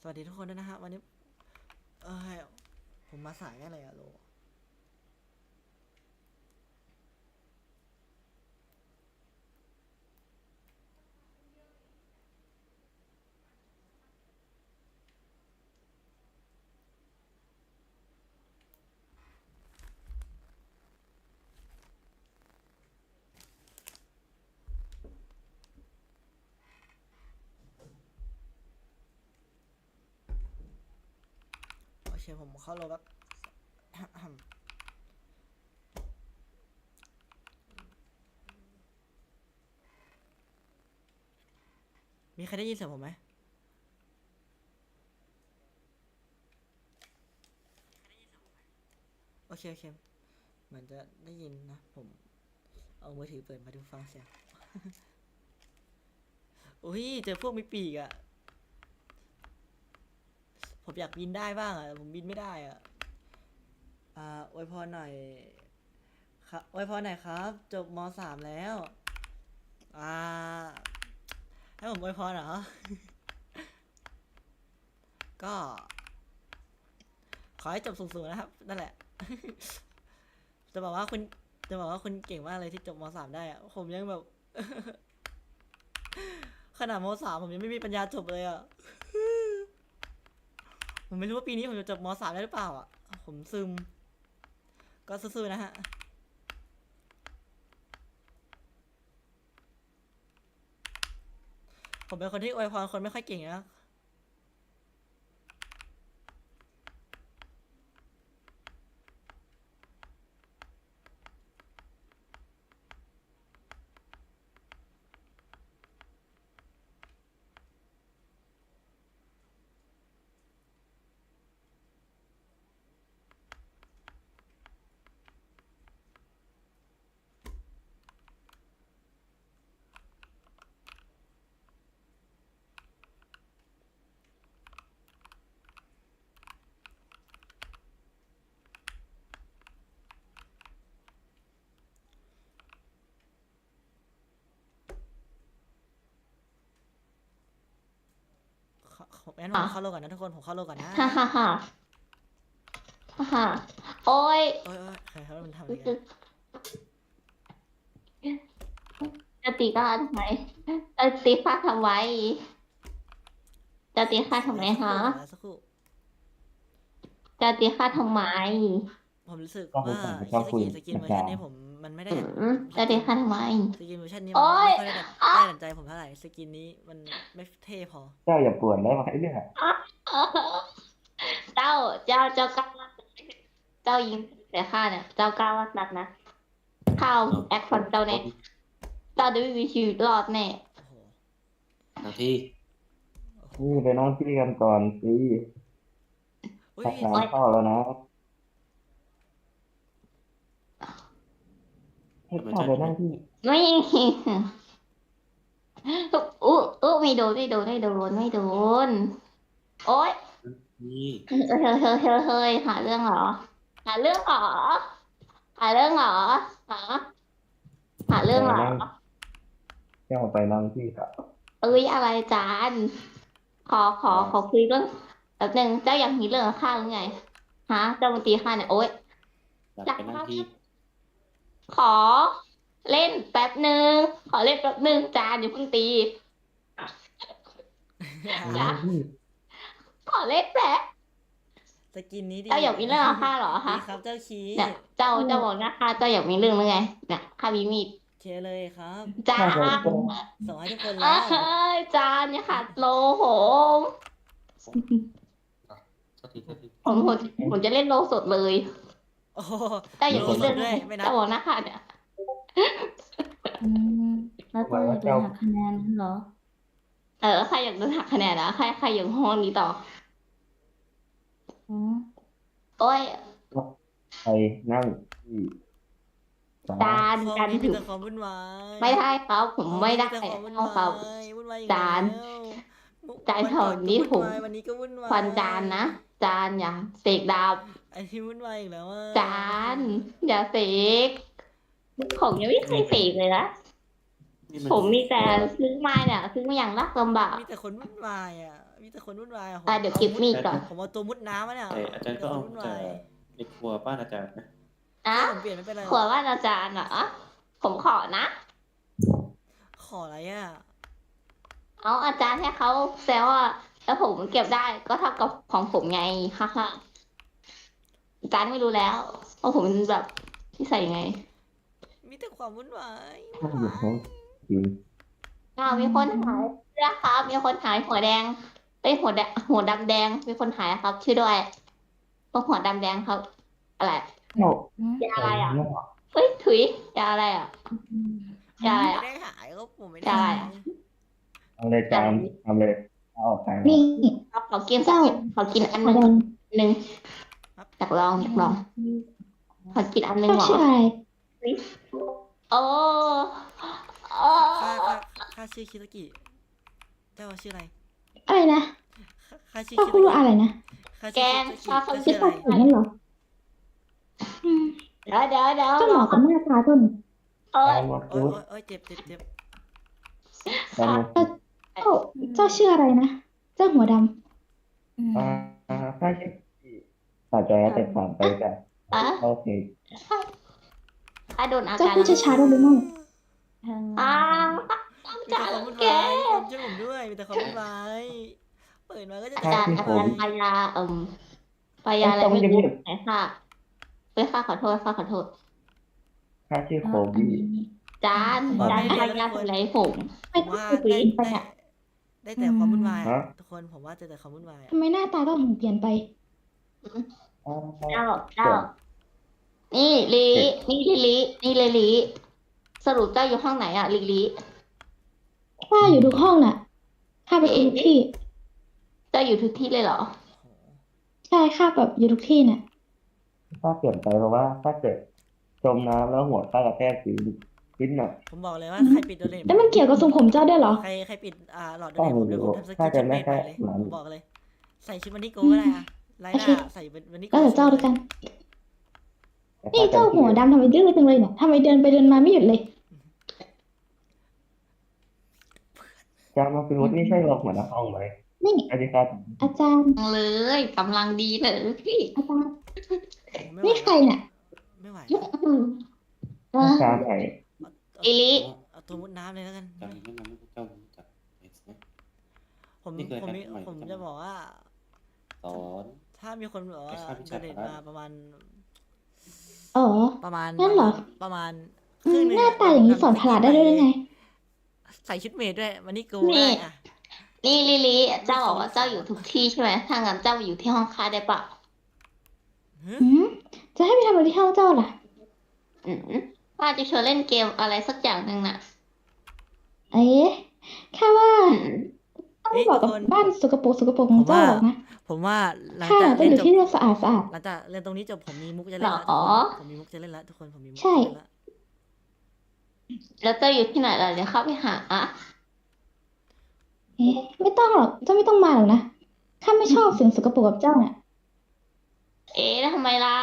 สวัสดีทุกคนด้วยนะฮะวันนี้ เออผมมาสายแน่เลยอะโล เคผมเข้าโลแบบมีใครได้ยินเสียงผมไหมโอเค โอเค เหมือนจะได้ยินนะ ผม เอามือถือเปิดมาดูฟังเสียง อุ้ย เจอพวกมีปีกอะ ผมอยากบินได้บ้างอะแต่ผมบินไม่ได้อะอ่าอวยพรหน่อยครับอวยพรหน่อยครับ จบมสามแล้วอ่าให้ผมอวยพรเหรอ ก็ ขอให้จบสูงๆนะครับ นั่นแหละ จะบอกว่าคุณจะบอกว่าคุณเก่งมากเลยที่จบมสามได้อะผมยังแบบ ขนาดมสามผมยังไม่มีปัญญาจบเลยอะ ผมไม่รู้ว่าปีนี้ผมจะจบมสามได้หรือเปล่าอะ ผมซึม ก็สู้ๆนะฮะ ผมเป็นคนที่อวยพรคนไม่ค่อยเก่งนะ ขอของั้นผมเข้าโลกก่อนนะทุกคนผมเข้าโลกก่อนนะฮ่าฮ่าฮ่าฮ่าฮ่าโอ้ยโอ้ยโอ้ยใครเขามันทำอะไรกันจะตีก้าทำไมจะตีข้าทำไมจะตีข้าทำไมคะสักครู่จะตีข้าทำไม ผมรู้สึกก็คุยว่ากันก็คุยสกินเวอร์ชันนี้ผมมันไม่ได้อืมจะตีข้าทำไมสกินเวอร์ชันนี้โอ๊มันยไม่ค่อยได้ดั่งอะได้ดั่งใจผมเท่าไหร่สกินนี้มันไม่เท่พอเจ้าอย่าปวดได้ไหมเนี่ยเจ้าเจ้าเจ้ากล้าว่าเจ้ายิงแต่ข้าเนี่ยเจ้ากล้าว่านักนะข้าวแอคคอนเจ้าเนี่ยเจ้าได้มีชีวิตรอดแน่โอ้โหนาที่นี่ไปนั่งที่กันก่อนสิอุ้ยสักงานเข้าแล้วนะ ให้เข้าไปนั่งที่ไม่อู้อู้ไม่โดนไม่โดนไม่โดนไม่โดน โอ๊ยนี่เฮ้ยเฮ้ยเฮ้ยเฮ้ยเฮ้ยหาเรื่องเหรอ หาเรื่องเหรอ หาเรื่องเหรอหาหาเรื่องเหรอเจ้าไปนั่งที่ครับเอ้ยอะไรจานขอขอขอคุยเรื่องแบบหนึ่งเจ้าอยากมีเรื่องกับข้าหรือไงฮะเจ้ามาตีข้าเนี่ยโอ๊ยอยากไปนั่งที่ ขอเล่นแป๊บหนึ่งขอเล่นแป๊บหนึ่งจานอย่าเพิ่งตีนั่งที่ขอเล่นแป๊บ สกินนี้ดีเจ้าอยากมีเรื่องกับข้าเหรอดีฮะครับเจ้าคีเนี่ยเจ้าเจ้าบอกนะข้าเจ้าอยากมีเรื่องหรือไงเนี่ยข้ามีมีดเคเลยครับจานส่งให้ทุกคนเอ้แล้วยจานเนี่ยค่ะโลโหมโทษทีโทษทีผมผมผมจะเล่นโลสดเลย โอ้โหเจ้าอยากมีเรื่องด้วยไม่นับเจ้าบอกนะค่ะเนี่ย อืมแล้วก็อยากโดนหักคะแนนเหรอ เออใครอยากโดนหักคะแนนนะใครใครอยากห้องนี้ต่ออืมโอ้ยไปนั่งที่สามจานคอมจานนี้มีถึงแต่ความวุ่นวายไม่ได้ครับผมไม่ได้คอนี้แต่ความวุ่นเอาวาครับยวุ่นวายอีกจาน แล้ว จานแถวนี้วัก่อก็ผมวุ่วายวันนี้ก็วุ่นวายควันจานนะ จานอย่าเสกดาบไอ้ที่วุ่นวายอีกแล้วว่าจานอย่าเสกผมยังไม่เคยเสกเลยนะนี่นผมมีแต่ซื้อมาเนี่ยซื้อมาอย่างรักลำบากมีแต่คนวุ่นวายอะมีแต่คนวุ่นวายอะผมอะเดี๋ยวเก็บมีดก่อนผมเอาตัวมุดน้ำมาเนี่ยแต่อาจารย์ก็เอามีแต่คนวุ่นจาวายในครัวบ้านอาจารย์นะอะผมเปลี่ยนไม่เป็นไรหรขวอกดว่าอาจารย์เหรอผมขอนะ ขออะไรอะ เอาอาจารย์ให้เขาแซวว่าแล้วผมเก็บได้ก็เท่ากับของผมไงฮ่าฮ่าอาจารย์ไม่รู้แล้วว่าผมเป็นแบบที่ใส่ยังไง มีแต่ความวุ่นวายถ้าอยู่ห้องจริงอ้าวมีคนหายเสื้อครับ มีคนหายหัวแดงเอ้ยหัวแดงหัวดำแดง มีคนหายครับ ชื่อด้วยพวกหัวดำแดงครับ อะไรเอ้ายาอะไรอะเฮ้ยถุยยาอะไรอะยาอะไรไม่อะได้หายก็ผมไม่ได้ ได้ทำเลยจานทำเลยเอาออกไปนี่ครับขอกินสักขอกินอันหหัวนึ่งแดงหนึ่งอยากลองอยากลองขอกินอันหนึ่งเจ้าเหรอชื่ออะไรโอ้โอ้ข้าข้าข้าชื่อคิตากิเจ้าชื่ออะไรอะไรนะข้าข้าชื่อเจ้าคิพูดตาว่ากิอะไรนะข้าแกชื่องคิตากิชอบเจ้าเขาชื่ออะไรชื่ออย่างนั้นเหรออืมเดี๋ยวเดี๋ยวเดี๋ยวเจ้าเหมาะกับหน้าตาต้นเอ้ยจานมาโอ้พูยดโอ้ยโอ้ยเจ็บเจ็บเจ็บจานมาพูด เจ้าเจ้าชื่ออะไรนะ เจ้าหัวดำอ่าถ้าชื่อสาใจแต่ผ่านไปแต่อะโอเคถ้าโดนอาเจ้าการพูดช้าๆได้หรือไม่อ้าวมีแต่ความวุ่นแก วายความช่วยผมด้วยมีแต่ความวุ่นวายเปิดมาก็จะอาจารย์อาจารย์ปายาเอิ่มปายาอะไรไม่รู้ไหนค่ะเฮ้ยค่ะขอโทษค่ะขอโทษถ้าชื่อโคบี้จานจานปายาเป็นไรผมไม่ผมต้องว่าคุยได้ไปได้อะ ได้แต่ความวุ่นวายฮะอะทุกคนผมว่าเจอแต่ความวุ่นวายอะทำไมหน้าตาเจ้าถึงเปลี่ยนไปอ่าเจ้าเจ้านี่ลิลินี่ลิลินี่ลิลิสรุปเจ้าอยู่ห้องไหนอะลิลิข้าอยู่ทุกห้องน่ะ ข้าไปทุกที่ เจ้าอยู่ทุกที่เลยเหรอ โอ้โหใช่ ข้าแบบอยู่ทุกที่น่ะ ถ้าเปลี่ยนไปเพราะว่าถ้าเกิดจมน้ำแล้วหัวข้ากระแทกพื้น พื้นหนักผมบอกเลยว่าใครปิดโดเรทแล้วมันเกี่ยวกับทรงผมเจ้าด้วยเหรอ ใครใครปิดอ่าหลอดโดเรทผมเดี๋ยวผมทำสกิถ้าลจะชุดไม่เมทไปเลยแค่หลังผมบอกเลย ใส่ชุดวันนี้โก้ก็ได้อะไลน์หน้าโอเคใส่วันนี้โก้แล้วแต่เจ้าด้วยกันแต่นี่ถ้เจ้าหัวดำทำไมดื้อจังเลยเนี่ยทำไมเดินไปเดินมาไม่หยุดเลยจานมาเป็นวุฒินี่ใช่รองหัวหน้าห้องไหมนี่อาจารย์อาจารย์เลยกำลังดีเลยพี่อาจารย์ผมไม่นี่ไหวใครเนี่ยไม่ไหวอาจารย์ไหน เอาลิลิ เอาตัวมุดน้ำเลยแล้วกันเจ้านี้ไม่นำให้เจ้ารู้จักเอ็กซ์นะ ผมนี่เคยผมมีทำใหม่ผมใช่ไหมจะบอกว่า สอน ถ้ามีคนแบบว่าไอ้ค่าวิโดชาเรทพละมาประมาณอ๋อ ประมาณงั้นเหรอ ประมาณอืครึ่มงหนึ่งหน้าตาอย่างนี้สอนพละได้ด้วยหรือไง ใส่ชุดเมดด้วยวันนี้โก้นี่ได้อะนี่ลิลิเจ้าบอกว่าเจ้าอยู่ทุกที่ใช่ไหมถ้างั้นเจ้าอยู่ที่ห้องค้าได้ปะฮึอืม จะให้ไปทำอะไรที่ห้องเจ้าล่ะอืม ว่าจะชวนเล่นเกมอะไรสักอย่างหนึ่งน่ะ เอ๊ะแค่ว่าอืมต้องไม่บอกกับบ้านสกปรกสกปรกของเจ้าหรอกนะ ผมว่าหลังข้าจากต้องเล่อนยู่จบที่เรียสะอาดสะอาดหลังจากเรียนตรงนี้จบผมมีมุกจะเล่นแล้วหรอทุกคนผมมีมุกจะเล่นแล้วทุกคนผมมีมุกใช่จะเล่นแล้วแล้วเจ้าอยู่ที่ไหนล่ะเดี๋ยวเข้าไปหาอะเอ๊ะไม่ต้องหรอกเจ้าไม่ต้องมาหรอกนะข้าไม่ชอบสิ่งสกปรกกับเจ้าเนี่ยเอ๊ะแล้วทำไมล่ะ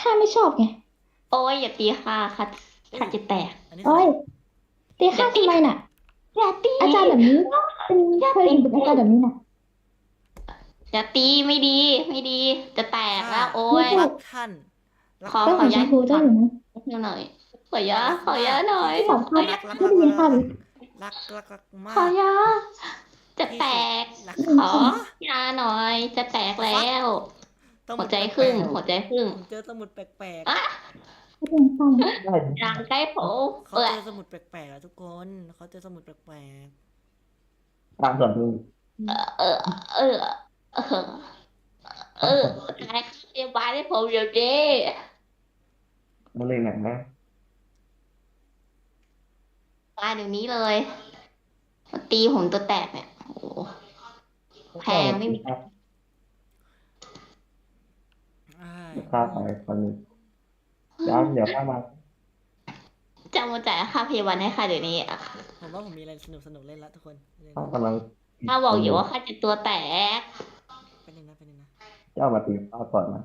ข้าไม่ชอบไง โอ้ยอย่าตีค่ะค่ะค่ะจะแตกอันนี้โอ้ยตีข้าทำไมน่ะ อย่าตีอาจารย์แบบนี้เป็นเคยเห็นเป็นอาจารย์แบบนี้น่ะ อย่าตีไม่ดี ไม่ดี จะแตกแล้วโอ้ย รักท่านรักขอ เจ้าขขอองชย้ายมพูเจ้าอยู่ไหมหน่อย ขอยาขอยาหน่อย สองข้ารักรักไม่เป็นข้าเลยรักรักรักมาขอกยาจะแตก รักขอยาหน่อย จะแตกแล้วต้องหัวใจครึ่งหัวใจครึ่งผมเจอสมุดแปลกอะ ไม่เป็นข้าได้ยางใกล้โผล่ๆเขาเออเจอสมุดแปลกๆอะทุกคนเขาเจอสมุดแปลกตามส่วนดูเออ เออ เออ เออแตกพยาบาลให้ผมเดี๋ยวนี้นั่นเลยหนังนะมาเดี๋ยวนี้เลยมาตีผมตัวแตกเนี่ยโอ้โห แพงไม่มี ๆอ้ายค่าไปคนหนึง จานเดี๋ยวข้ามาจะมาจ่ายค่าพยาบาลให้ค่ะเดี๋ยวนี้อะผมว่าผมมีอะไรสนุกสนุกๆเล่นแล้วทุกคนเล่นข้ากำลังถ้าบอกอยู่ว่าค่าจะตัวแตกไปหนึ่งนะไปหนึ่งนะเจ้ามาตีข้าก่อนนะ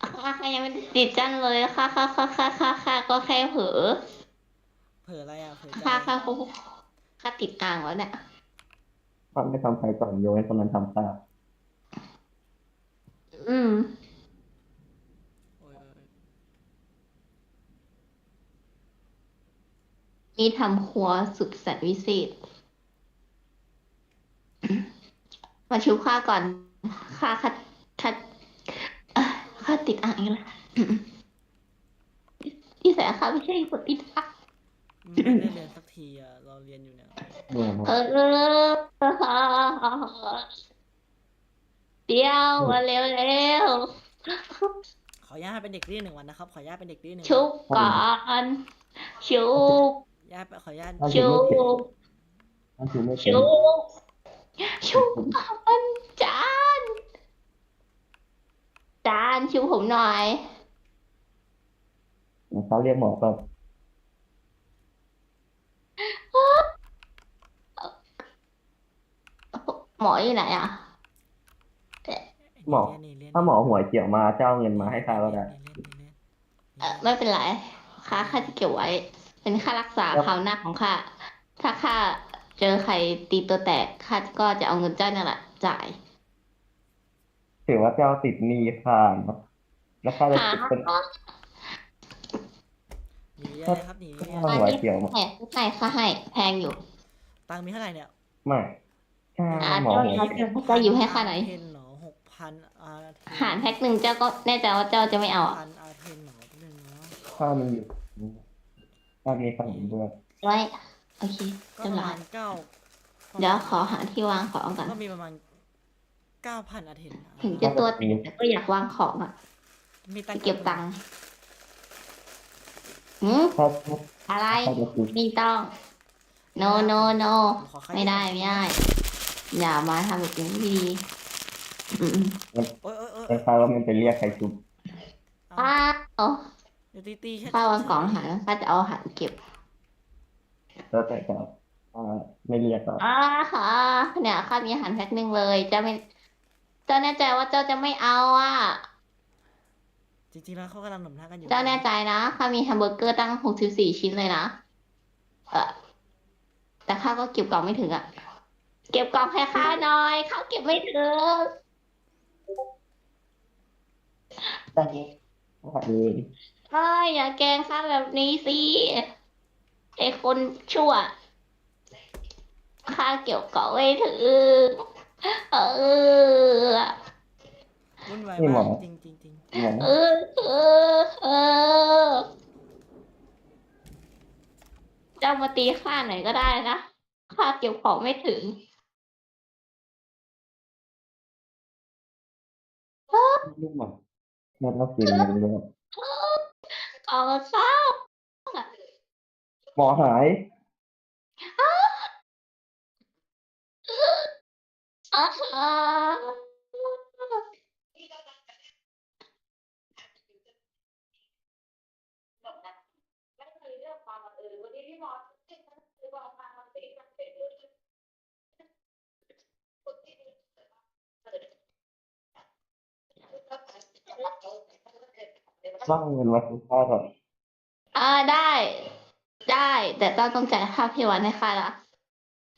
ค่าค่ายังไม่ได้ติดจันเลยค่าค่าค่าค่าค่าค่าก็แค่เผลอเผลออะไรอะเผลอใจค่าค่าค่าค่าติดอ่างแล้วเนี่ยถ้าไม่ทำใครก่อนโยนให้คนนั้นทำตามอืม โอ้ยโอ้ย นี่ทำครัวสุดแสนวิเศษ มาชุบข้าก่อนข้าคัดคัดเอ่อข้าติดอ่างอีกแล้วที่แสนข้าไม่ใช่คนติดอ่างไม่ได้เรียนสักทีอะเราเรียนอยู่เนี่ยเนี่ยนะเออเดี๋ยวมาเร็วเร็วขออนุญาตเป็นเด็กดื้อหนึ่งวันนะครับ ขออนุญาตเป็นเด็กดื้อหนึ่งชุวันบก่อนชุบ ญาติขออนุญาตถ้าชุถือไม่บเก่งถ้าถือไม่เก่งชุบชุบก่อนจานจานชุบผมหน่อยเขาเรียกหมอก็หมออยู่ไหนอะ หมอ ถ้าหมอหัวเกี่ยวมาเจ้าเงินมาให้ข้าก็ได้เอ่อไม่เป็นไรค่าค่าจะเก็บไว้ เป็นค่ารักษาคราวหน้าของข้าถ้าข้าเจอใครตีตัวแตกข้าก็จะเอาเงินเจ้านั่นแหละจ่ายถือว่าเจ้าติดหนี้ข้าเนอะแล้วข้าจะหาติดเป็น หนีอะไรครับหนีเรียนถ้าหัวเกี่ยวมาแหมให้ค่าให้ แพงอยู่ ตังค์มีเท่าไหร่เนี่ยไม่ถ้าอ่าหมอหัวเจ้าเกี่ยวเจ้าอยู่ให้ค่าไหน เทนเหรอหกพันอาเทนหารแพ็คหนึ่งเจ้าก็แน่ใจว่าเจ้าจะไม่เอาอะ พันอาเทนเหรอแป๊บนึงนะข้ามีอยู่ ข้ามีขนมด้วยไว้โอเคก็เรียปบระร้อมายณเก้าเดี๋ยวขอหาที่วางของก่อน ก็มีประมาณเก้าพันอาเทนถึงจะตัวแตกแต่ก็อยากวางของอะมีตังค์เก็บตังค์หืมถ้าอะไรถ้าจะซื้อไม่ต้อง no no no ผมขอค่าไม่ได้ไม่ได้อย่ามาทำแบบนี้ไม่ดีอืมโอ้ยโอ้ยโอ้ยคล้ายๆว่ามันจะเรียกใครชุบเอาป้าเอา เดี๋ยวตีตีแค่ป้าวางกล่องอาหารป้าจะเอาอาหารเก็บแล้วแต่จะอ่าไม่เรียกก็อ่าค่ะเนี่ยข้ามีอาหารแพ็คหนึ่งเลยเจ้าไม่เจ้าแน่ใจว่าเจ้าจะไม่เอาอะจริงๆแล้วเขากำลังหนุ่มท่ากันอยู่เจ้าแน่ใจนะข้ามีแฮมเบอร์เกอร์ตั้งหกสิบสี่ชิ้นเลยนะเออแต่ข้าก็เก็บกล่องไม่ถึงอะ เก็บกล่องให้ข้าหน่อยข้าเก็บไม่ถึงได้ว่าเออเฮ้ยอย่าแกล้งข้าแบบนี้สิไอคนชั่วข้าเก็บกล่องไม่ถึงเออ วุ่นวายนี่หมมาอก จริงจริงจริงหมอเออเออเออเจ้ามาตีข้าหน่อยก็ได้นะข้าเก็บของไม่ถึงลูกหมอแล้วก็กินมันเลย กองเศร้าหมอหายอ่า ฮะว่างเงินมาซื้อข้าวก่อนอ่าได้ ได้ แต่เจ้าต้องจ่ายค่าพยาบาลให้ข้าละ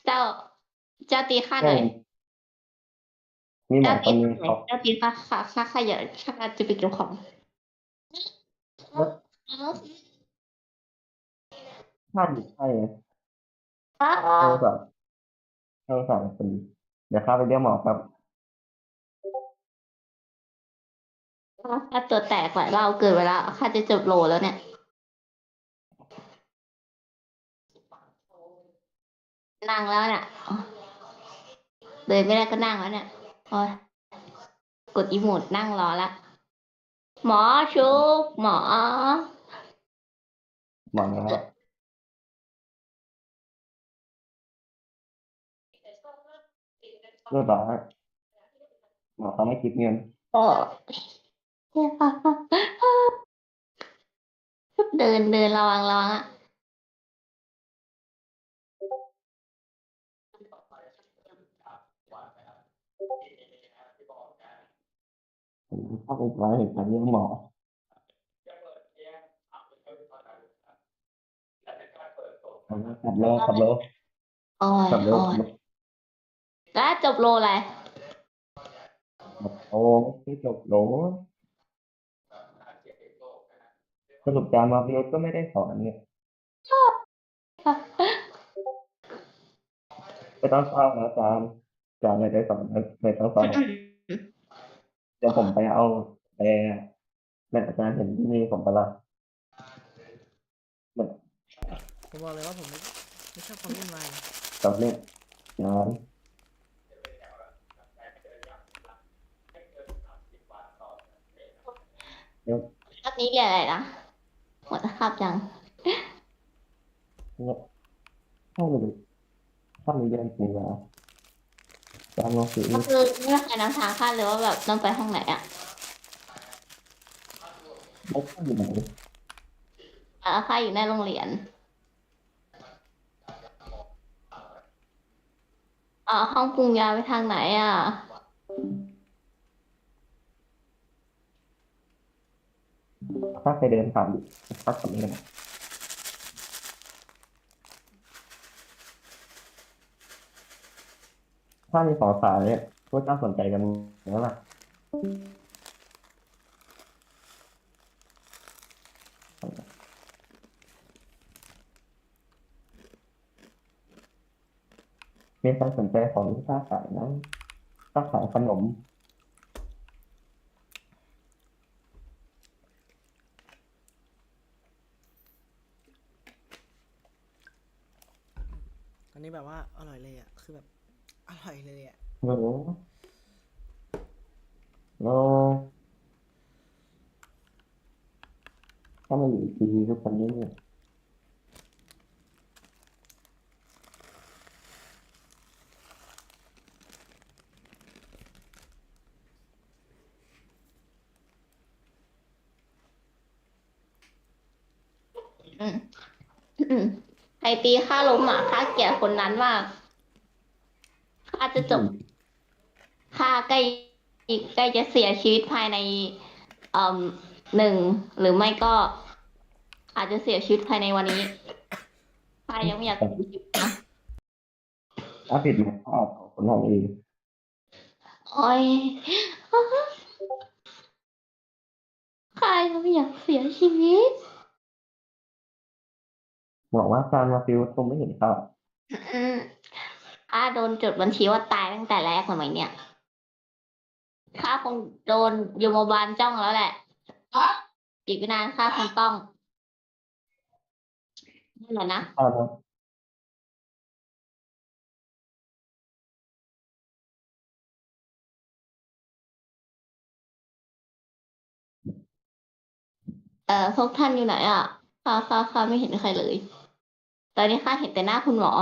เจ้าเจ้าตีข้าหน่อยมีหมอเจ้าคตีนนึงข้าหน่อยเขาเจ้าตีข้าข้าข้าข้าอย่าข้าจะไปเก็บของข้าอยู่ใช่อ้าโทรศัพท์โทรศัพท์คนเดี๋ยวข้าไปเรียกหมอครับ ข้าตัวแตกหลายรอบเกินไปแล้วข้าจะจบโลแล้วเนี่ย นั่งแล้วเนี่ยเดินไม่ได้ก็นั่งแล้วเนี่ยโอ้ยกดอีโมดนั่งรอละ หมอชุบหมอ หมอนะครับเรียบร้อยหมอเขาไม่คิดเงินโอ้ เดินเดินระวังระวังอะถ้าเป็นร้อยเห็นการเรียกหมอขับรถขับรถโอ้ยขับรถโอ้ยแล้วจบโลอะไรโอ้ไม่จบโหล สรุปการมาพิวก็ไม่ได้สอนเนี่ยไม่ต้องเศร้านะอาจารย์อาจารย์ไม่ได้สอนนะไม่ต้องเศร้าเดี๋ยวผมไปเอาแต่แม่อาจารย์เห็นที่นี่ผมไปละผมบอกเลยว่าผมไม่ไม่ชอบความวุ่นวายตอนเนี้ยงานคาบนี้เรียนอะไรนะ หมดคาบยังเนี่ยถ้ามีถ้ามีเรียนจริงนะอาจารย์ลองสื่อก็คือไม่มีใครนำทางคาดเลยว่าแบบต้องไปห้องไหนอะไม่ค่อยอยู่ไหนอ่าค่าอยู่ในโรงเรียนอ่าห้องปรุงยาไปทางไหนอะ ถ้าเคยเดินผ่านอยู่สักคนนึงถ้ามีสองสายเนี่ยก็น่าสนใจกันแล้วล่ะมีความสนใจของวิชาสายนะถ้าขายขนม อันนี้แบบว่าอร่อยเลยอะ คือแบบอร่อยเลยอะหนูโนถ้ามาอยู่ทีวีทุกคนนี้เนี่ยอืมอืมใครตีค่าล้มอะค่าเกลียดคนนั้นมาก ค่าจะจบค่าใกล้ใกล้จะเสียชีวิตภายในเอ่อหนึ่งหรือไม่ก็ อาจจะเสียชีวิตภายในวันนี้ค่ายังไม่อยากเสียชีวิตนะถ้าผิดมันก็อาจของคนทำเองโอ้ยค่ายังไม่อยากเสียชีวิตบอกว่าการมาฟิวคงไม่เห็นข่าวอืม ข้าโดนจดบัญชีว่าตายตั้งแต่แรกเลยไหมเนี่ยข้าคงโดนยมบาลจ้องแล้วแหละอีกไม่นานข้าคงต้องนั่นแหละนะข่าวนะเอ่อพวกท่านอยู่ไหนอะข้าข้าข้าไม่เห็นใครเลย ตอนนี้ข้าเห็นแต่หน้าคุณหมอ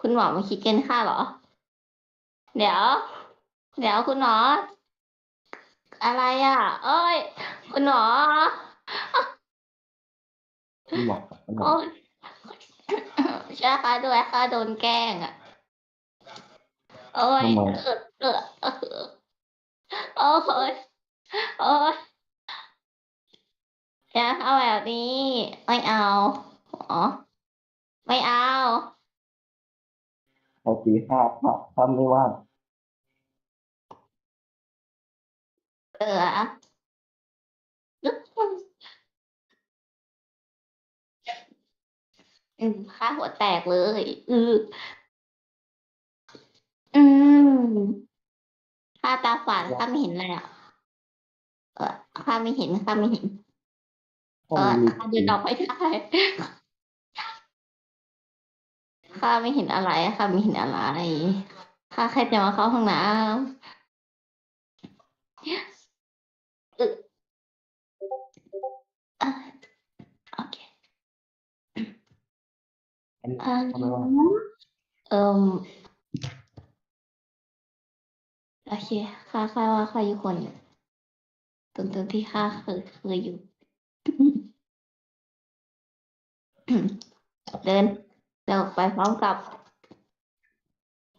คุณหมอมาคิดเกณฑ์ข้าเหรอ เดี๋ยว เดี๋ยวคุณหมออะไรอะ เอ้ย คุณหมอที่บอกกันหมดโอ้ยช่วยข้าด้วยข้าโดนแกล้งอะโอ้ยเออเออเออโอ้ยโอ้ยอย่าเอาแบบนี้ ไม่เอา อ๋อ ไม่เอา เอาสีข้าวข้าวข้าวไม่ว่างเอออืมข้าหัวแตกเลย อืออืมข้าตาฝาดข้าไม่เห็นเลยอะเออข้าไม่เห็นข้าไม่เห็น เอข้าวอมีข้าเดินออกไม่ได้ ข้าไม่เห็นอะไรข้าไม่เห็นอะไรข้าแค่จะมาเข้าห้องน้ำอึอะโอเคอันนี้อ่าข้าวไม่ว่างเอิมโอเคข้าข้าว่าข้าอยู่คนตรงตรงที่ข้าเคยเคยอยู่ เดินเดินออก ไปพร้อมกับ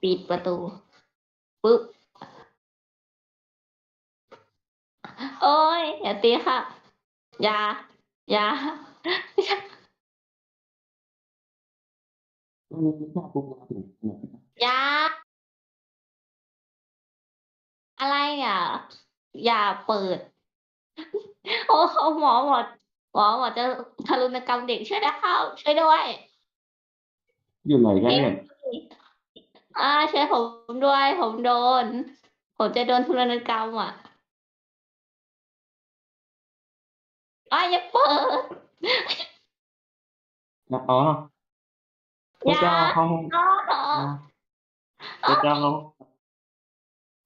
ปิดประตูปุ๊บ โอ้ย อย่าตีค่ะ อย่า อย่าอืมชอบปูนาอยาอะไรอะ อย่าเปิด โอ้หมอหมอหมอหมอจะทารุณกรรมเด็กช่วยนะครับช่วยด้วย อยู่ไหนกันเนี่ยอ่าช่วยผมด้วย ผมโดน ผมจะโดนทารุณกรรมอะอ่าอย่าเปิด อ๋อพระเจ้าห้องอ๋อพระเจ้า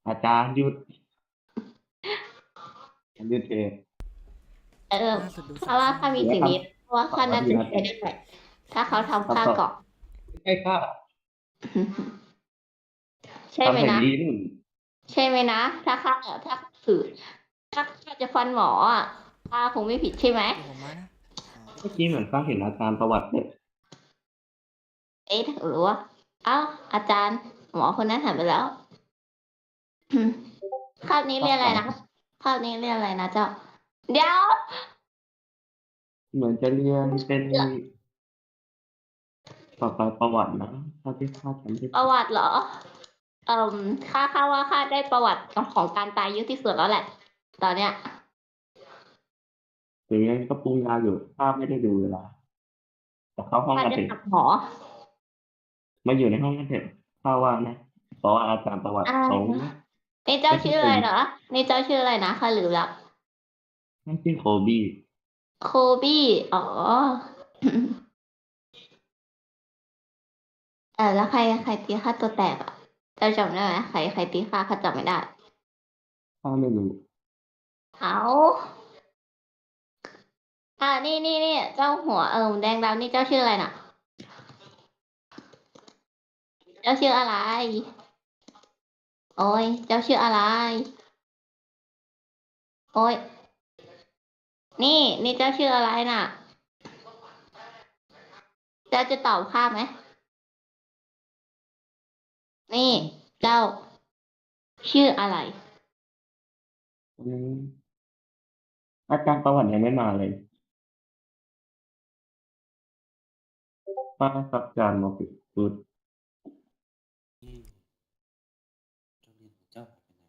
อาจารย์หยุดหยุดเองเออล่าสุดดูเพราะว่าข้ามีสิ่งนี้เพราะว่าข้าน่าจะใช้ได้ถ้าเขาทำข้าก่อนไม่ ใช่ค่ะใช่ไหมทำนะแผ่นดินใช่ไหมนะ ถ้าข้าถ้าถือถ้าข้าจะฟันหมออะข้าคงไม่ผิดใช่ไหมเดี๋ยวผมมานะอ๋อเมื่อกี้เหมือนฟ้าเห็นอาจารย์ประวัติเนี่ยเอ๊ะหรือว่าเอ้าอาจารย์ หมอคนนั้นหายไปแล้วอืมคาบนี้เรียนอะไรนะคาบนี้เรียนอะไรนะเจ้า เดี๋ยว เหมือนจะเรียนเป็น ต่อไปประวัตินะถ้าที่ข้าจำไม่ผิดประวัติเหรอ เอ่มข้าข้าว่าข้าได้ประวัติของการตายเยอะที่สุดแล้วแหละ ตอนเนี้ยถึงงั้นก็ปูยาอยู่ข้าไม่ได้ดูเวลาแต่เข้าห้องข้ากันได้เถอะตักหมอมาอยู่ในห้องกันเถอะข้าว่านะเพราะว่าอาจารย์ประวัติอ่า เขานี่เจ้าชื่ออะไรเหรอนี่เจ้าชื่ออะไรนะข้าลืมแล้วไม่ใช่โคบี้โคบี้ อ๋อ เออแล้วใครใครตีข้าตัวแตกอะเจ้าจำได้ไหมใครใครตีข้าข้าจำไม่ได้ข้าไม่รู้เอาอ่านี่นี่นี่เจ้าหัวเออแดงดำนี่เจ้าชื่ออะไรน่ะ เจ้าชื่ออะไร โอ้ยเจ้าชื่ออะไร โอ้ยนี่นี่เจ้าชื่ออะไรน่ะ เจ้าจะตอบข้าไหม นี่เจ้า ชื่ออะไร อืมอาจารย์ประวัติยังไม่มาเลยป้าสักการมาฝึกพูดอืมเจ้าเรียนของเจ้าหายไปไหน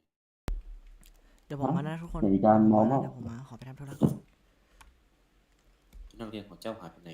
เดี๋ยวผมมานะทุกคนเห็นการมองเดี๋ว่ายวผมมาขอไปทำธุระก่อนนักเรียนของเจ้าหายไปไหน